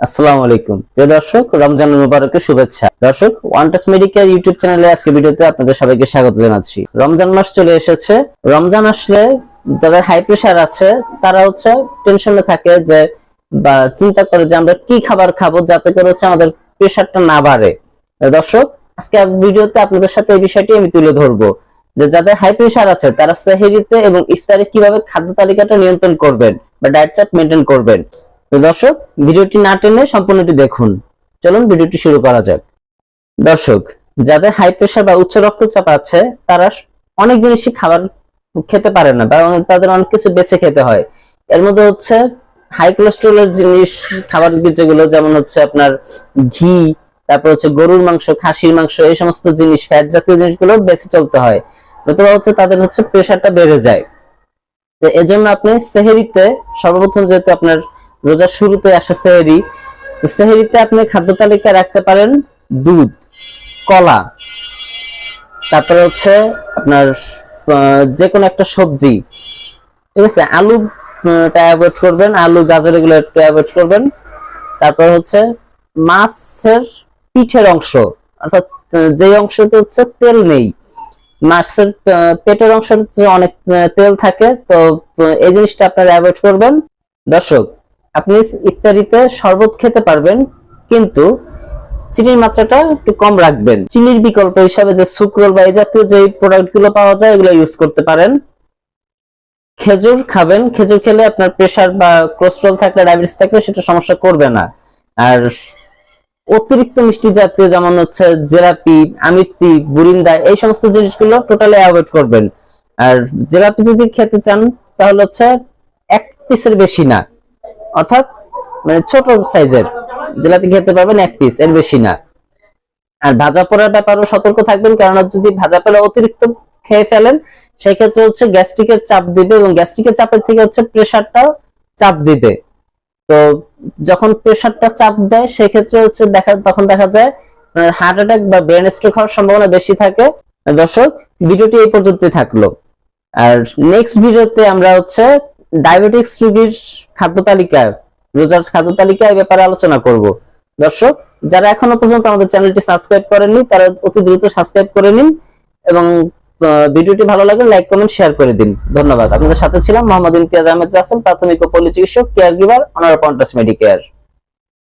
আসসালামু আলাইকুম। প্রিয় দর্শক, রমজান মুবারকের শুভেচ্ছা। দর্শক ওয়ান্টাস মেডিকেল ইউটিউব চ্যানেলে আজকে ভিডিওতে আপনাদের সবাইকে স্বাগত জানাচ্ছি। রমজান মাস চলে এসেছে। রমজান আসলে যাদের হাই প্রেশার আছে, তারা হচ্ছে টেনশনে থাকে যে, বা চিন্তা করে যে আমরা কি খাবার খাব যাতে করে হচ্ছে আমাদের প্রেশারটা না বাড়ে। দর্শক, আজকে ভিডিওতে আপনাদের সাথে এই বিষয়টি আমি তুলে ধরবো যে যাদের হাই প্রেশার আছে, তারা সেহেরিতে এবং ইফতারে কীভাবে খাদ্য তালিকাটা নিয়ন্ত্রণ করবেন বা ডায়েট চার্ট মেনটেন করবেন। দর্শক, ভিডিওটি না টেনে সম্পূর্ণটি দেখুন। চলুন ভিডিওটি শুরু করা যাক। দর্শক, যাদের হাই প্রেশার বা উচ্চ রক্তচাপ আছে, তারা অনেক জিনিসই খাবার খেতে পারে না বা তাদের অনেক কিছু বেছে খেতে হয়। এর মধ্যে হচ্ছে হাই কোলেস্ট্রলের জিনিস, খাবার যেগুলো, যেমন হচ্ছে আপনার ঘি, তারপর হচ্ছে গরুর মাংস, খাসির মাংস, এই সমস্ত জিনিস ফ্যাট জাতীয় জিনিসগুলো বেঁচে চলতে হয়। নতুবা হচ্ছে তাদের হচ্ছে প্রেশারটা বেড়ে যায়। তো এজন্য আপনি সেহেরিতে সর্বপ্রথম যেহেতু আপনার রোজার শুরুতে আসে সেহেরি। সেহেরিতে আপনি খাদ্য তালিকায় রাখতে পারেন দুধ, কলা, তারপরে হচ্ছে আপনার যে কোনো একটা সবজি। ঠিক আছে? আলু অ্যাভয়েড করবেন। আলু, গাজর এগুলো একটু অ্যাভয়েড করবেন। তারপর হচ্ছে মাছের পিঠের অংশ। অর্থাৎ যে অংশতে হচ্ছে তেল নেই। মাছের পেটের অংশতে অনেক তেল থাকে। তো এই জিনিসটা আপনারা অ্যাভয়েড করবেন। দর্শক আপনি ইফতারিতে শরবত খেতে পারবেন, কিন্তু চিনির মাত্রাটা একটু কম রাখবেন। চিনির বিকল্প হিসাবে যে সুক্রোল বা এই জাতীয় যে প্রোডাক্টগুলো পাওয়া যায়, এগুলো ইউজ করতে পারেন। খেজুর খাবেন। খেজুর খেলে আপনার প্রেশার বা কোলেস্ট্রল থাকলে ডায়াবেটিস থাকলে সেটা সমস্যা করবে না। আর অতিরিক্ত মিষ্টি জাতীয় যেমন হচ্ছে জেলাপি আমিরতি বুরিন্দা, এই সমস্ত জিনিসগুলো টোটালি অ্যাভয়েড করবেন। আর জেলাপি যদি খেতে চান, তাহলে হচ্ছে এক পিসের বেশি না। অর্থাৎ মানে ছোট সাইজের। জিলাপি খেতে পারবেন এক পিস এর বেশি না। আর ভাজা পোড়ার ব্যাপারেও সতর্ক থাকবেন কারণ যদি ভাজা পোড়া অতিরিক্ত খেয়ে ফেলেন, সেক্ষেত্রে হচ্ছে গ্যাস্ট্রিকের চাপ দিবে এবং গ্যাস্ট্রিকের চাপের থেকে হচ্ছে প্রেশারটাও চাপ দিবে। তো যখন প্রেশারটা চাপ দেয়, সেক্ষেত্রে হচ্ছে দেখা, তখন দেখা যায় হার্ট অ্যাটাক বা ব্রেন স্ট্রোক হওয়ার সম্ভাবনা বেশি থাকে। দর্শক, ভিডিওটি এই পর্যন্তই থাকল। আর নেক্সট ভিডিওতে আমরা হচ্ছে ডায়াবেটিক্স রোগীর খাদ্য তালিকা, রোজার খাদ্য তালিকা এই ব্যাপারে আলোচনা করব। দর্শক, যারা এখনও পর্যন্ত আমাদের চ্যানেলটি সাবস্ক্রাইব করেননি, তারা অতি দ্রুত সাবস্ক্রাইব করে নিন এবং ভিডিওটি ভালো লাগলে লাইক, কমেন্ট, শেয়ার করে দিন। ধন্যবাদ। আপনাদের সাথে ছিলাম মোহাম্মদ ইমতিয়াজ আহমেদ রাসেল, প্রাথমিক ও পল্লী চিকিৎসক কেয়ার গিভার অনার পন্টাস মেডিকেয়ার।